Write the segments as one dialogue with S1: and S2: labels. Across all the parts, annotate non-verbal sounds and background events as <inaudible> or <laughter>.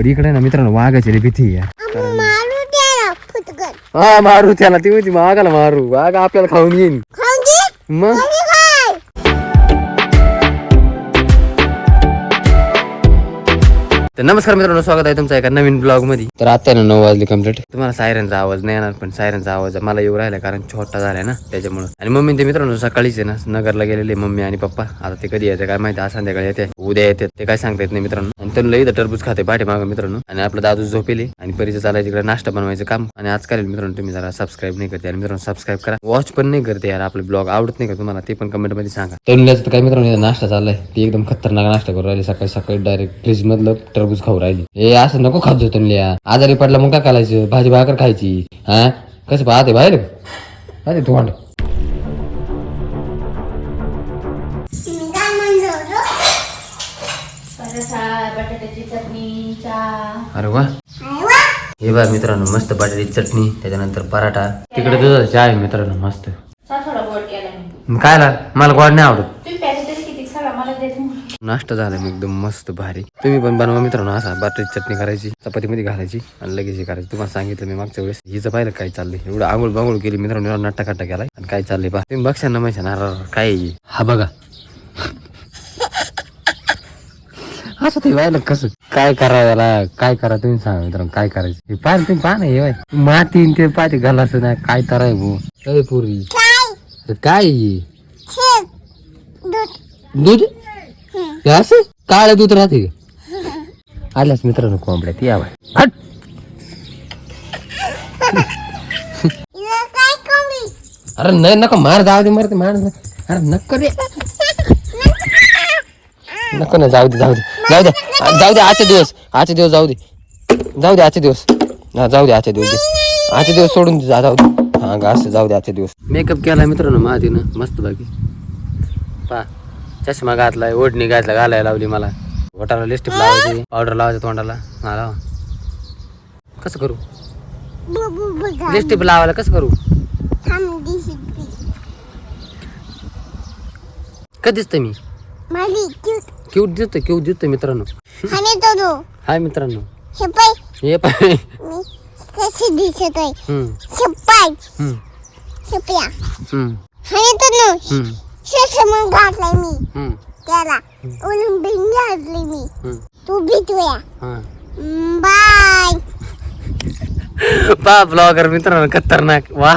S1: पण इकडे ना मित्रांनो वाघाची भीती हा मारू त्याला. ती होती वाघाला मारू. वाघ आपल्याला खाऊन येईन. मग? तर नमस्कार मित्रांनो स्वागत आहे तुमचं एका नवीन ब्लॉगमध्ये. तर आता ना नऊ वाजले कंप्लीट तुम्हाला सायरनचा आवाज नाही येणार पण सायरनचा आवाज मला येऊ राहिला कारण छोटा झालाय ना त्याच्यामुळे. आणि मम्मी ते मित्रांनो सकाळीच आहे ना नगरला गेलेले मम्मी आणि पप्पा. आता ते कधी येते काय माहिती आज संध्याकाळी येते. उद्या येते ते काय सांगता येत नाही मित्रांनो. आणि त्यांना इथं टरबूज खाते पाठी मागं मित्रांनो. आणि आपलं दादू झोपेले आणि परिचय चालायचं इकडे नाश्ता बनवायचं काम. आणि आज करेल मित्रांनो तुम्ही जरा सबस्क्राईब नाही करते. आणि मित्रांनो सबस्क्राईब करा. वॉच पण नाही करते यार आपले ब्लॉग आवडत नाही का तुम्हाला ते पण कमेंटमध्ये सांगा. तर काय मित्रांनो नाश्ता चाललाय. ती एकदम खतरनाक नाश्ता करू राहिली. सकाळी सकाळी डायरेक्ट फ्रीज मधलं टरबूज खाऊ राहिली. हे असं नको खात लिया आजारी पडला मग काय करायचं? भाजी भाकर खायची. हा? कसं पाहते बाहेर? अरे
S2: चटणी चहा
S1: अरे वा. हे बघ मित्रांनो मस्त बटाट्याची चटणी त्याच्यानंतर पराठा. तिकडे दुधाचा चहा आहे मित्रांनो मस्त. काय ला मला गोड नाही आवडत
S2: तुम्ही प्यायचे तरी किती सगळा मला देत
S1: नाश्ता झाला मी एकदम मस्त भारी. तुम्ही पण बनवा मित्रांनो असा बटाट्याची चटणी करायची चपातीमध्ये घालायची आणि लगेच हे करायची. तुम्हाला सांगितलं मी मागच्या वेळेस हिचं पाहिलं काय चाललंय? एवढं आंघोळ बांगोळ केली मित्रांनो नट्टा खट्टा केलाय. आणि काय चाललंय बा तुम्ही बघशा ना माहिती काय? हे? बघा. <laughs> असं ते पाहिलं कसं? काय करावं याला? काय करा तुम्ही सांगा मित्रांनो काय करायचं? हे पाहा तुम्ही पाहा ना हे माती ते पाहते घालायचं ना काय कराय भाऊ. काय पुरी?
S3: काय? दूध?
S1: हे असं काळं दूध राहते आल्यास मित्रांनो कोंबड्या या बाय हट! अरे नाही नका मार जाऊ दे मारते मार अरे नको रे. नको ना जाऊ दे जाऊ दे. जाऊ दे. जाऊ दे आजचे दिवस. आजचे दिवस जाऊ दे. जाऊ दे आजचे दिवस. हा जाऊ दे आजचे दिवस दे. आजचे दिवस सोडून दे जा जाऊ दे. हा गा असं जाऊ दे आजचे दिवस. मेकअप केला मित्रांनो माझीनं मस्त बाकी पा. चष्मा घातलाय ओढणी घातला घालायला लावली मला. ओटाला लिस्टिप लावायची पावडर लावायचं तोंडाला. हा लावा कसं करू? लिस्टिप लावायला कसं करू? कधी दिसतं मी?
S3: क्यूट
S1: दिसतो क्यूट दिसतो मित्रांनो. हाय मित्रांनो.
S3: हे पाय. कशी दिसत आहे
S1: हम्म,
S3: शिपाय
S1: हम्म,
S3: शिपया
S1: हम्म,
S3: आणि तो नो
S1: हम्म,
S3: मग घातलाय मी.
S1: हम्म,
S3: त्याला ओलंबिक घातली मी.
S1: हम्म,
S3: तू भितूया.
S1: हा.
S3: बाय.
S1: पा ब्लॉगर मित्रांनो खतरनाक. वा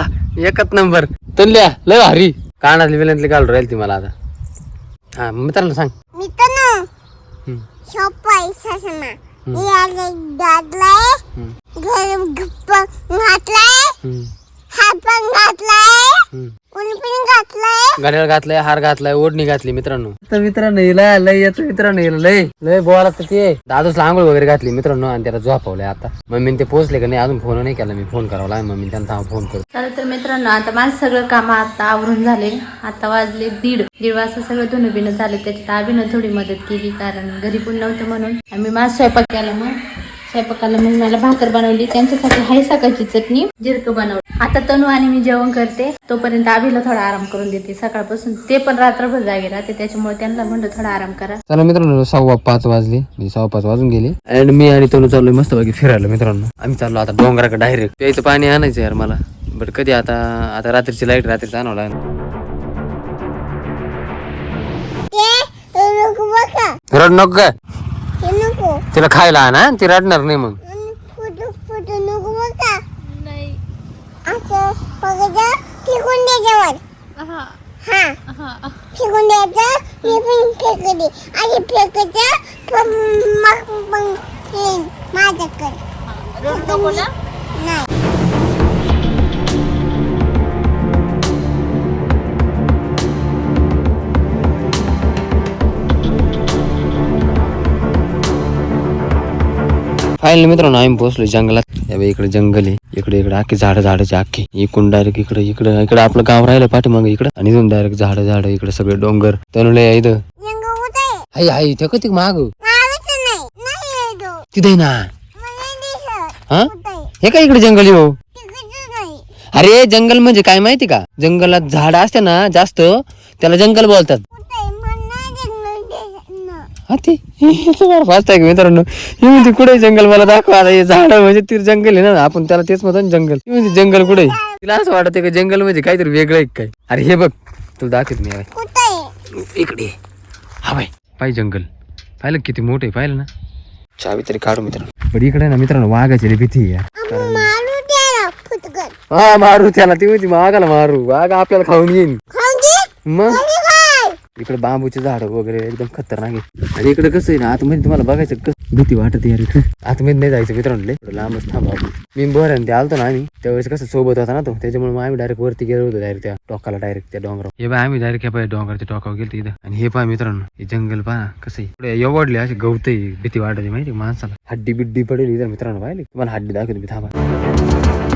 S1: एकच नंबर. तुल्या लय भारी. कानातली विलंतली घालून राहील ती मला आता. हा मित्रांनो सांग.
S3: मी तर नो
S1: हम्म,
S3: शिपाय सासना याला घातलाय
S1: हम्म,
S3: घर गप्प घातलाय.
S1: हम्म,
S3: हात पण घातलाय.
S1: हम्म.
S3: उलपिन घातलाय.
S1: हार घातलाय ओढणी घातली मित्रांनो. तर मित्रांनो हिला लय येतो मित्रांनो हिला लय लय बोला तर ते. दादूसला आंघोळ वगैरे घातली मित्रांनो आणि त्याला झोपवलंय आता. मम्मीने ते पोहोचले का नाही अजून फोन नाही केला मी फोन करावा लागेल मम्मी त्यांना फोन करू
S2: चालेल तर मित्रांनो आता माझं सगळं काम आता आवरून झाले. आता वाजले दीड. दीड वाजता सगळं धुणं बिणं झाले त्याच्यात आबीनं थोडी मदत केली कारण घरी कोण नव्हतं म्हणून. आम्ही माझा स्वयंपाक केला मग. स्वयंपाकाला मग मला भाकर बनवली. त्यांच्यासाठी हाय सकाळची चटणी जिरकं बनवलं. आता तनू आणि मी जेवण करते. तोपर्यंत आबीला थोडा आराम करून देते. सकाळपासून ते पण रात्रभर जागे राहते. त्याच्यामुळे त्यांना म्हणलं थोडा आराम करा.
S1: चला मित्रांनो सव्वा पाच वाजले. म्हणजे सव्वा पाच वाजून गेले. आणि मी आणि तनु चाललोय मस्त बाकी फिरायला मित्रांनो. आम्ही चाललो आता डोंगराकडे डायरेक्ट प्यायचं पाणी आणायचं यार मला. बट कधी आता आता रात्रीची लाइट रात्रीच आणावं
S3: बघा.
S1: रड नको काय?
S3: नको.
S1: तिला खायला आणा ती रडणार नाही मग.
S3: आणि फोटो फोटो नको बघा. असं बघायचं फेकून द्यायच्यावर हा. फेकून द्यायचं मी पण फेकते आणि फेकायचं पण मग पण येईन माझ्याकडे. नाही.
S1: फायनली मित्रांनो आम्ही पोहोचलो जंगलात या बाई इकडे जंगल आहे इकडे इकडे आखी झाडं झाडाचे आखी इकडून डायरेक्ट इकडे इकडे इकडे आपलं गाव राहिलं पाठीमागे इकडे आणि इथून डायरेक्ट झाडं झाडं इकडे सगळे डोंगर तनुले इथं
S3: रंग होत आहे
S1: हाय हाय ते कधी माग
S3: मागच नाही नाही येतो
S1: तिथे ना
S3: मला दिसत
S1: हा
S3: होत आहे
S1: हे काय इकडे जंगल आहे हो
S3: तिकडचं नाही
S1: अरे जंगल म्हणजे काय माहिती का जंगलात झाड असते ना जास्त त्याला जंगल बोलतात
S3: होत
S1: फास्ट आहे का मित्रांनो. ही म्हणते कुठे जंगल? मला दाखवा आता हे झाड म्हणजे ती जंगल आहे ना आपण त्याला तेच म्हणतो जंगल. ही म्हणते जंगल कुठे? तिला असं वाटतं का जंगल म्हणजे काहीतरी वेगळं आहे काय. अरे हे बघ तुला दाखवत
S3: आहे.
S1: इकडे हा बाई. पाय जंगल. पाहिलं किती मोठे पाहिलं ना? चावी तरी काढू मित्रांनो. पण इकडे ना मित्रांनो वाघाची भीती हा मारू त्याला. ती होती मागाला मारू. वाघ आपल्याला खाऊन येईन. मग? इकडे बांबूचे झाड वगैरे एकदम खतरनाक आहे आणि इकडे कसं आहे ना आतमध्ये म्हणजे तुम्हाला बघायचं कसं भीती वाटत यार आतमध्ये नाही जायचं मित्रांनो लांबच थांबा मी बरं ते आलतो ना आम्ही त्यावेळेस कसं सोबत होता ना तो त्याच्यामुळे मग आम्ही डायरेक्ट वरती गेलो होतो डायरेक्ट त्या टोकाला डायरेक्ट त्या डोंगरावर. हे बाय आम्ही डायरेक्ट ह्या डोंगरच्या टोकावर गेलो इथं. आणि हे पहा मित्रांनो हे जंगल पहा कसं आहे. एवढले असे गवत भीती वाटायची माहिती माणसाला. हड्डी बिड्डी पडेल इथं मित्रांनो पाहिले. तुम्हाला हड्डी दाखवतो मी थांबा.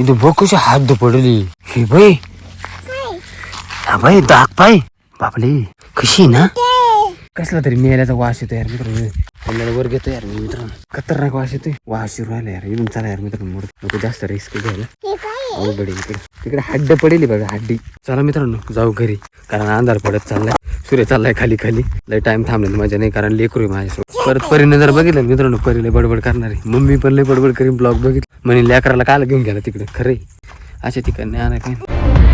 S1: इथे बघ कशी हात दुपडली. हे बाई. हा बाई दाग पाय. बापले कशी ना? कसला तरी मेल्याचा वास येतो यार मित्र आपल्याला वर घेतो यार मित्रांनो. खतरनाक वास येतोय. वास शिरू राहिला यार. इथून चला यार मित्रांनो. जास्त रिस्क घ्यायला. अवघड इकडे. तिकडे हड्ड पडेल बघा हड्डी. चला मित्रांनो जाऊ घरी. कारण अंधार पडत चाललाय. सूर्य चाललाय खाली खाली. लय टाइम थांबले मजा नाही कारण लेकरू आहे माझ्यासोबत. परत परीने जर बघितलं मित्रांनो परीला बडबड करणार. आहे मम्मी पण लय बडबड करीन ब्लॉग बघितलं. म्हणे लेकराला काल घेऊन गेला तिकडे. खरे अशा ठिकाणी आणा काय?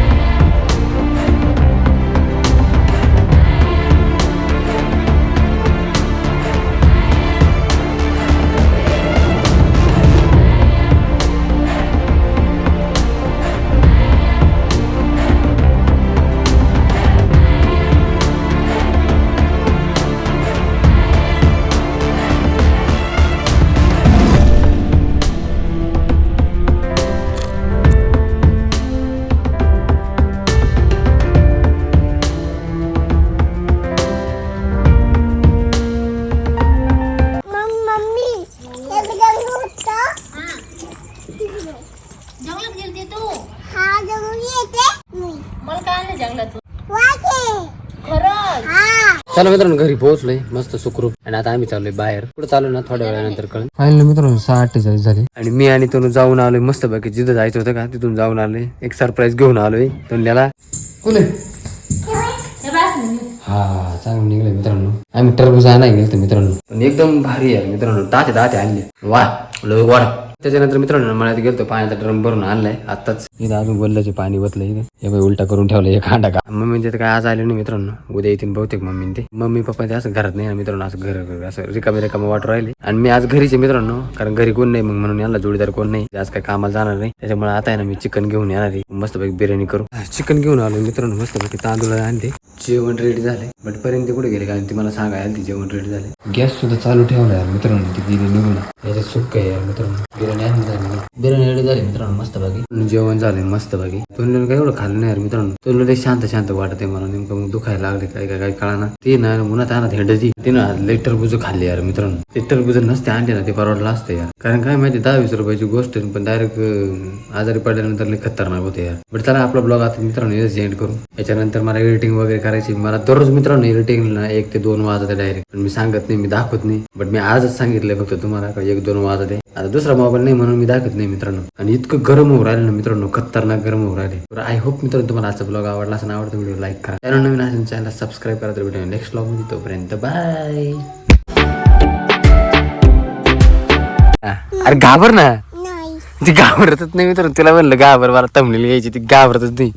S1: चला मित्रांनो घरी पोहोचलोय. मस्त सुखरूप. आणि आता आम्ही चाललोय बाहेर. पुढे चालू ना थोड्या वेळानंतर कळून फायनल मित्रांनो सहा अठ्ठेचाळीस झाले. आणि मी आणि तो जाऊन आलोय. मस्त पैकी जिथं जायचं होतं का तिथून जाऊन आलोय. एक सरप्राईज घेऊन आलोय. तोंडल्याला कोण
S2: हे
S1: हा चांगलं निघलं मित्रांनो. आम्ही टरबूज आणाय गेलो मित्रांनो. पण एकदम भारी आहे मित्रांनो. दाते दाते आणले वा लो वाढ त्याच्यानंतर मित्रांनो मळ्यात गेलतो पाण्याचा ड्रम भरून आणलाय. आताच इथं अजून बोलल्याचे पाणी बतलं इथं. उलटा करून ठेवलं एक हांडा का? मम्मी ते काय आज आले नाही मित्रांनो. उद्या येतील बहुतेक मम्मी ते. मम्मी पप्पा ते असं घरात नाही ना मित्रांनो असं घर असं रिकामे रिकामा वाटू राहिले. आणि मी आज घरीचे मित्रांनो कारण घरी कोण नाही मग म्हणून याला जोडीदार कोण नाही. आज काय कामाला जाणार नाही. त्याच्यामुळे आता आहे ना मी चिकन घेऊन येणार आहे. मस्तपैकी बिर्याणी करू. चिकन घेऊन आलो मित्रांनो मस्तपैकी तांदूळ आणते जेवण रेडी झाले. बट पर्यंत कुठे गेले? कारण ती मला सांगायला ती जेवण रेडी झाले. गॅस सुद्धा चालू ठेवला यार मित्रांनो ती गेली निघून याच्यात सुख आहे यार मित्रांनो. बिर्याणी आणली झाली. बिर्याणी रेडी झाली मित्रांनो मस्त बाकी जेवण झाले मस्त बाकी तोंडलं काय एवढं खाल्लं नाही यार मित्रांनो. तोंडलं ते शांत शांत वाटत आहे मला. नेमकं मग दुखायला लागले काय काय काय कळाना. ते ना उन्हात आणत हेंडची ते ना लई टरबूज खाल्ली यार मित्रांनो. ते टरबूज नसते आणले ना ते परवडलं असतं यार. कारण काय माहिती दहा वीस रुपयाची गोष्ट पण डायरेक्ट आजारी पडल्यानंतर लई खतरनाक होते यार. बट चला आपला ब्लॉग आता मित्रांनो इथेच एंड करू. याच्यानंतर मला एडिटिंग वगैरे करायची मला दररोज मित्रांनो एडिटिंग ना एक ते दोन वाजते डायरेक्ट पण मी सांगत नाही मी दाखवत नाही. बट मी आजच सांगितलंय फक्त तुम्हाला एक दोन वाजते आता दुसरा मोबाईल नाही म्हणून मी दाखवत नाही मित्रांनो. आणि इतकं गरम होऊ राहिलं ना मित्रांनो खतरनाक गरम होऊ राहिले. तर आय होप मित्रांनो तुम्हाला आजचा ब्लॉग आवडला असं आवडतं व्हिडिओ लाईक करा. चॅनल नवीन असेल चॅनल सबस्क्राईब करा. तर व्हिडिओ नेक्स्ट ब्लॉगमध्ये तोपर्यंत बाय अरे घाबर ना
S3: नाही.
S1: ती घाबरतच नाही मित्रांनो. तिला म्हणलं घाबर मला तमलेली यायची ती घाबरतच नाही.